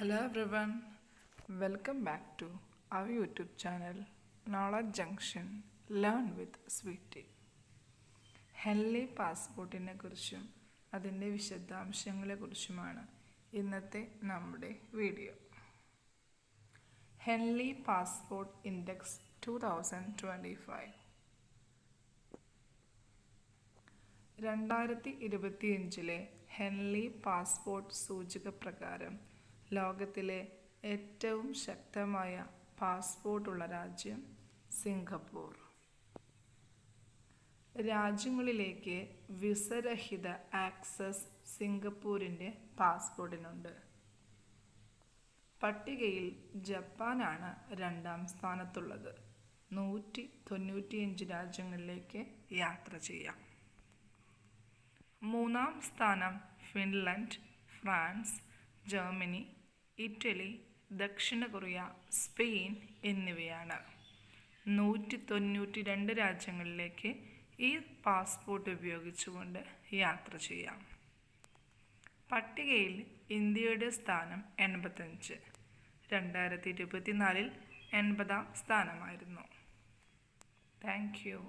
Hello everyone welcome back to our YouTube channel knowledge junction learn with Sweety Henley പാസ്പോർട്ടിനെ കുറിച്ചും അതിന്റെ വിശദാംശങ്ങളെ കുറിച്ചുമാണ് ഇന്നത്തെ നമ്മുടെ video Henley passport index two thousand twenty five രണ്ടായിരത്തി ഇരുപത്തിയഞ്ചിലെ ഹെൻലി പാസ്പോർട്ട് സൂചിക പ്രകാരം ലോകത്തിലെ ഏറ്റവും ശക്തമായ പാസ്പോർട്ടുള്ള രാജ്യം സിംഗപ്പൂർ. രാജ്യങ്ങളിലേക്ക് വിസരഹിത ആക്സസ് സിംഗപ്പൂരിന്റെ പാസ്പോർട്ടിനുണ്ട്. പട്ടികയിൽ ജപ്പാനാണ് രണ്ടാം സ്ഥാനത്തുള്ളത്. നൂറ്റി തൊണ്ണൂറ്റിയഞ്ച് രാജ്യങ്ങളിലേക്ക് യാത്ര ചെയ്യാം. മൂന്നാം സ്ഥാനം ഫിൻലൻഡ് ഫ്രാൻസ് ജർമ്മനി ഇറ്റലി ദക്ഷിണ കൊറിയ സ്പെയിൻ എന്നിവയാണ്. നൂറ്റി തൊണ്ണൂറ്റി രണ്ട് രാജ്യങ്ങളിലേക്ക് ഈ പാസ്പോർട്ട് ഉപയോഗിച്ചുകൊണ്ട് യാത്ര ചെയ്യാം. പട്ടികയിൽ ഇന്ത്യയുടെ സ്ഥാനം എൺപത്തഞ്ച് രണ്ടായിരത്തി ഇരുപത്തിനാലിൽ എൺപതാം സ്ഥാനമായിരുന്നു. Thank you.